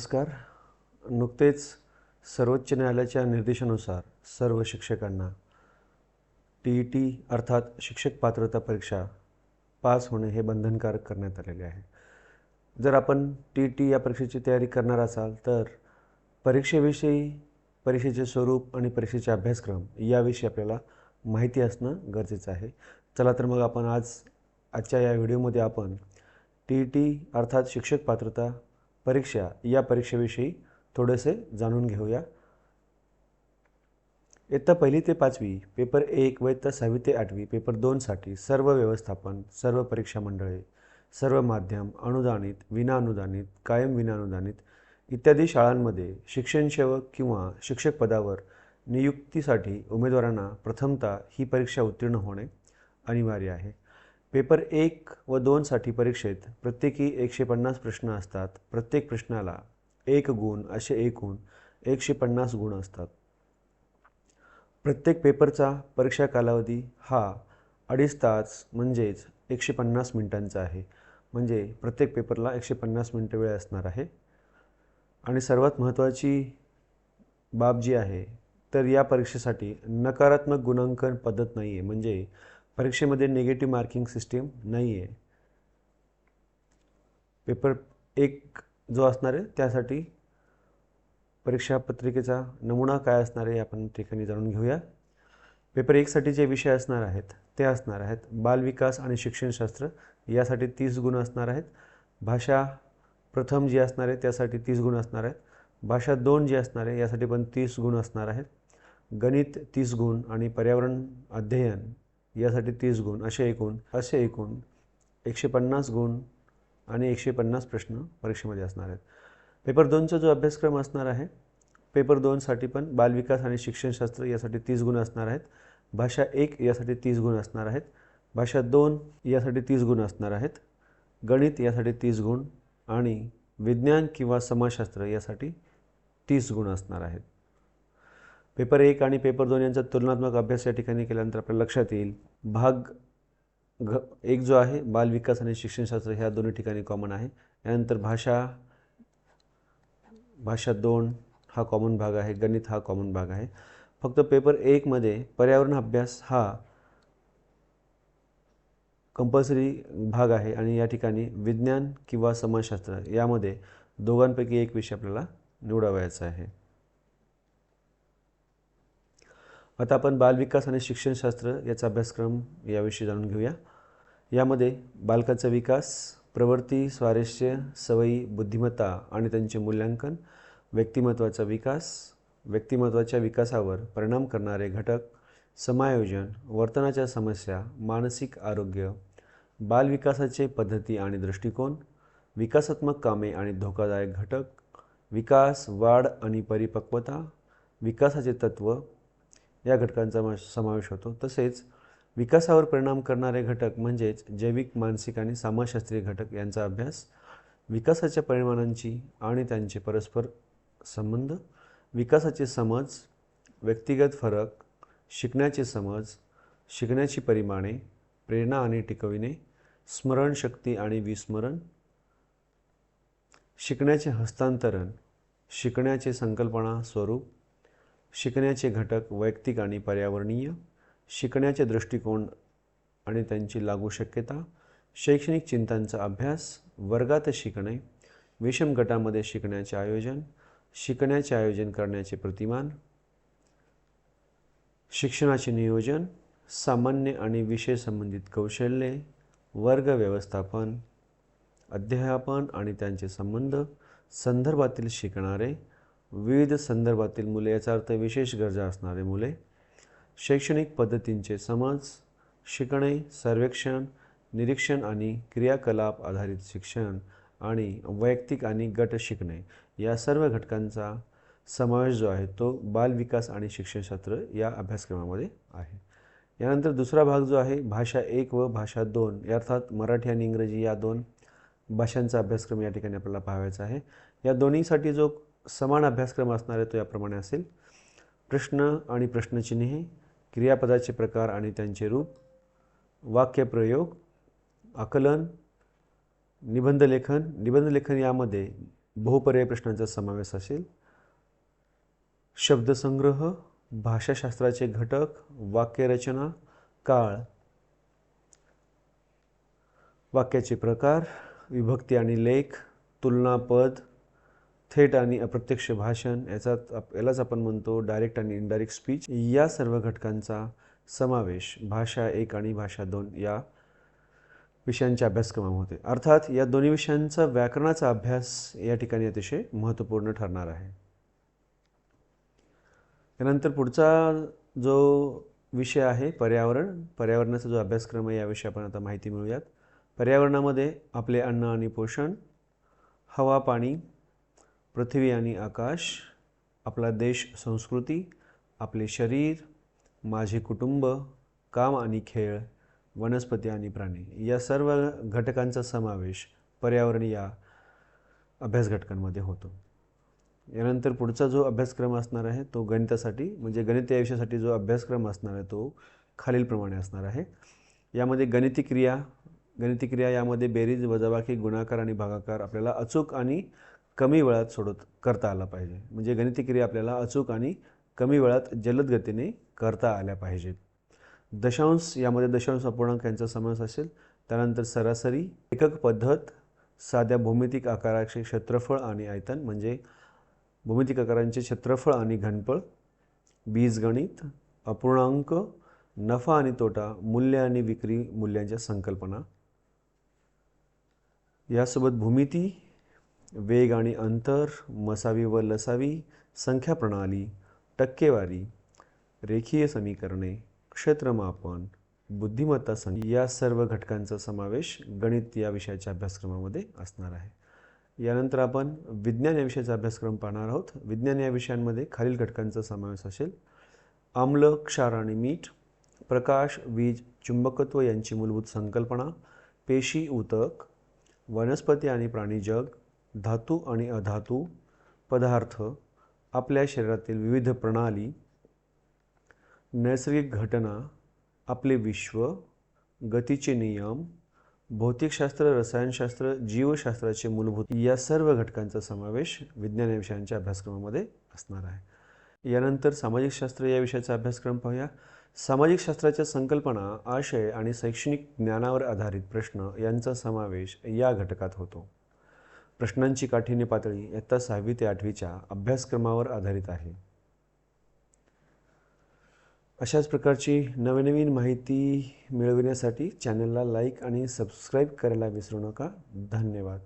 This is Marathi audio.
नमस्कार. नुकतेच सर्वोच्च न्यायालयाच्या निर्देशानुसार सर्व शिक्षकांना टी ई टी अर्थात शिक्षक पात्रता परीक्षा पास होणे हे बंधनकारक करण्यात आलेले आहे. जर आपण टी ई टी या परीक्षेची तयारी करणार असाल तर परीक्षेविषयी परीक्षेचे स्वरूप आणि परीक्षेचे अभ्यासक्रम याविषयी आपल्याला माहिती असणं गरजेचं आहे. चला तर मग आपण आज आजच्या या व्हिडिओमध्ये आपण टी ई टी अर्थात शिक्षक पात्रता परीक्षा या परीक्षेविषयी थोडेसे जाणून घेऊया. इयत्ता पहिली ते पाचवी पेपर एक व इयत्ता सहावी ते आठवी पेपर दोनसाठी सर्व व्यवस्थापन सर्व परीक्षा मंडळे सर्व माध्यम अनुदानित विनाअनुदानित कायम विनाअनुदानित इत्यादी शाळांमध्ये शिक्षणसेवक किंवा शिक्षक पदावर नियुक्तीसाठी उमेदवारांना प्रथमतः ही परीक्षा उत्तीर्ण होणे अनिवार्य आहे. पेपर एक व दोनसाठी परीक्षेत प्रत्येकी एकशे पन्नास प्रश्न असतात. प्रत्येक प्रश्नाला एक गुण असे एकूण एकशे पन्नास गुण असतात. प्रत्येक पेपरचा परीक्षा कालावधी हा अडीच तास म्हणजेच एकशे पन्नास मिनिटांचा आहे. म्हणजे प्रत्येक पेपरला एकशे पन्नास मिनटं वेळ असणार आहे. आणि सर्वात महत्त्वाची बाब जी आहे तर या परीक्षेसाठी नकारात्मक गुणांकन पद्धत नाही आहे म्हणजे परीक्षेमध्ये निगेटिव्ह मार्किंग सिस्टीम नाही आहे पेपर एक जो असणार आहे त्यासाठी परीक्षा पत्रिकेचा नमुना काय असणार आहे आपण ठिकाणी जाणून घेऊया. पेपर एकसाठी जे विषय असणार आहेत ते असणार आहेत बालविकास आणि शिक्षणशास्त्र. यासाठी तीस गुण असणार आहेत. भाषा प्रथम जी असणार आहे त्यासाठी तीस गुण असणार आहेत. भाषा दोन जी असणार आहे यासाठी पण तीस गुण असणार आहेत. गणित तीस गुण आणि पर्यावरण अध्ययन यासाठी तीस गुण असे एकूण असे एकूण एकशे पन्नास गुण आणि एकशे पन्नास प्रश्न परीक्षेमध्ये असणार आहेत. पेपर दोनचा जो अभ्यासक्रम असणार आहे पेपर दोनसाठी पण बालविकास आणि शिक्षणशास्त्र यासाठी तीस गुण असणार आहेत. भाषा एक यासाठी तीस गुण असणार आहेत. भाषा दोन यासाठी तीस गुण असणार आहेत. गणित यासाठी तीस गुण आणि विज्ञान किंवा समाजशास्त्र यासाठी तीस गुण असणार आहेत. पेपर एक आणि पेपर दोन यांचा तुलनात्मक अभ्यास या ठिकाणी केल्यानंतर आपल्या लक्षात येईल. भाग घ एक जो आहे बालविकास आणि शिक्षणशास्त्र ह्या दोन्ही ठिकाणी कॉमन आहे. यानंतर भाषा भाषा दोन हा कॉमन भाग आहे गणित हा कॉमन भाग आहे. फक्त पेपर एकमध्ये पर्यावरण अभ्यास हा कंपल्सरी भाग आहे आणि या ठिकाणी विज्ञान किंवा समाजशास्त्र यामध्ये दोघांपैकी एक विषय आपल्याला निवडावयाचा आहे. आता आपण बालविकास आणि शिक्षणशास्त्र याचा अभ्यासक्रम याविषयी जाणून घेऊया. यामध्ये बालकाचा विकास प्रवृत्ती स्वारस्य सवयी बुद्धिमत्ता आणि त्यांचे मूल्यांकन व्यक्तिमत्वाचा विकास व्यक्तिमत्वाच्या विकासावर परिणाम करणारे घटक समायोजन वर्तनाच्या समस्या मानसिक आरोग्य बालविकासाचे पद्धती आणि दृष्टिकोन विकासात्मक कामे आणि धोकादायक घटक विकास वाढ आणि परिपक्वता विकासाचे तत्त्व या घटकांचा समावेश होतो. तसेच विकासावर परिणाम करणारे घटक म्हणजेच जैविक मानसिक आणि समाजशास्त्रीय घटक यांचा अभ्यास विकासाच्या परिमाणांची आणि त्यांचे परस्पर संबंध विकासाचे समज व्यक्तिगत फरक शिकण्याचे समज शिकण्याची परिमाणे प्रेरणा आणि टिकविणे स्मरणशक्ती आणि विस्मरण शिकण्याचे हस्तांतरण शिकण्याचे संकल्पना स्वरूप शिकण्याचे घटक वैयक्तिक आणि पर्यावरणीय शिकण्याचे दृष्टिकोन आणि त्यांची लागू शक्यता शैक्षणिक चिंतांचा अभ्यास वर्गात शिकणे विषम गटामध्ये शिकण्याचे आयोजन शिकण्याचे आयोजन करण्याचे प्रतिमान शिक्षणाचे नियोजन सामान्य आणि विषय संबंधित कौशल्ये वर्ग व्यवस्थापन अध्यापन आणि त्यांचे संबंध संदर्भातील शिकणारे विविध संदर्भातील मुले याचा अर्थ विशेष गरजा असणारे मुले शैक्षणिक पद्धतींचे समज शिकणे सर्वेक्षण निरीक्षण आणि क्रियाकलाप आधारित शिक्षण आणि वैयक्तिक आणि गट शिकणे या सर्व घटकांचा समावेश जो आहे तो बालविकास आणि शिक्षणशास्त्र या अभ्यासक्रमामध्ये आहे. यानंतर दुसरा भाग जो आहे भाषा एक व भाषा दोन अर्थात मराठी आणि इंग्रजी या दोन भाषांचा अभ्यासक्रम या ठिकाणी आपल्याला पाहायचा आहे. या दोन्हीसाठी जो समान अभ्यासक्रम असणारे तो याप्रमाणे असेल. प्रश्न आणि प्रश्नचिन्हे क्रियापदाचे प्रकार आणि त्यांचे रूप वाक्यप्रयोग आकलन निबंधलेखन निबंधलेखन यामध्ये बहुपर्याय प्रश्नांचा समावेश असेल. शब्दसंग्रह भाषाशास्त्राचे घटक वाक्यरचना काळ वाक्याचे प्रकार विभक्ती आणि लेख तुलनापद थेट आणि अप्रत्यक्ष भाषण याचा यालाच आपण म्हणतो डायरेक्ट आणि इनडायरेक्ट स्पीच या सर्व घटकांचा समावेश भाषा एक आणि भाषा दोन या विषयांच्या अभ्यासक्रमामध्ये अर्थात या दोन्ही विषयांचा व्याकरणाचा अभ्यास या ठिकाणी अतिशय महत्त्वपूर्ण ठरणार आहे. त्यानंतर पुढचा जो विषय आहे पर्यावरण. पर्यावरणाचा जो अभ्यासक्रम आहे याविषयी आपण आता माहिती मिळूयात. पर्यावरणामध्ये आपले अन्न आणि पोषण हवा पाणी पृथ्वी आणि आकाश आपला देश संस्कृती आपले शरीर माझे कुटुंब काम आणि खेळ वनस्पती आणि प्राणी या सर्व घटकांचा समावेश पर्यावरण या अभ्यास घटकांमध्ये होतो. यानंतर पुढचा जो अभ्यासक्रम असणार आहे तो गणितासाठी म्हणजे गणित या विषयासाठी जो अभ्यासक्रम असणार आहे तो खालीलप्रमाणे असणार आहे. यामध्ये गणिती क्रिया गणिती क्रिया यामध्ये बेरीज वजाबाकी गुणाकार आणि भागाकार आपल्याला अचूक आणि कमी वेळात सोडत करता आला पाहिजे. म्हणजे गणिती क्रिया आपल्याला अचूक आणि कमी वेळात जलद गतीने करता आल्या पाहिजेत. दशांश यामध्ये दशांश अपूर्णांक यांचा समावेश असेल. त्यानंतर सरासरी एकक पद्धत साध्या भौमितिक आकाराचे क्षेत्रफळ आणि आयतन म्हणजे भौमितिक आकारांचे क्षेत्रफळ आणि घनफळ बीजगणित अपूर्णांक नफा आणि तोटा मूल्य आणि विक्री मूल्यांच्या संकल्पना. यासोबत भूमिती वेग आणि अंतर मसावी व लसावी संख्या प्रणाली टक्केवारी रेखीय समीकरणे क्षेत्रमापन बुद्धिमत्ता संख्या या सर्व घटकांचा समावेश गणित या विषयाच्या अभ्यासक्रमामध्ये असणार आहे. यानंतर आपण विज्ञान या विषयाचा अभ्यासक्रम पाहणार आहोत. विज्ञान या विषयांमध्ये खालील घटकांचा समावेश असेल. आम्ल क्षार आणि मीठ प्रकाश वीज चुंबकत्व यांची मूलभूत संकल्पना पेशी उतक वनस्पती आणि प्राणी जग धातू आणि अधातू पदार्थ आपल्या शरीरातील विविध प्रणाली नैसर्गिक घटना आपले विश्व गतीचे नियम भौतिकशास्त्र रसायनशास्त्र जीवशास्त्राचे मूलभूत या सर्व घटकांचा समावेश विज्ञान या विषयांच्या अभ्यासक्रमामध्ये असणार आहे. यानंतर सामाजिक शास्त्र या विषयाचा अभ्यासक्रम पाहूया. सामाजिक शास्त्राच्या संकल्पना आशय आणि शैक्षणिक ज्ञानावर आधारित प्रश्न यांचा समावेश या घटकात होतो. प्रश्नांची काठीण्य पातळी इयत्ता सहावी ते आठवीच्या अभ्यासक्रमावर आधारित आहे. अशाच प्रकारची नवनवीन माहिती मिळविण्यासाठी चॅनलला लाईक आणि सबस्क्राईब करायला विसरू नका. धन्यवाद.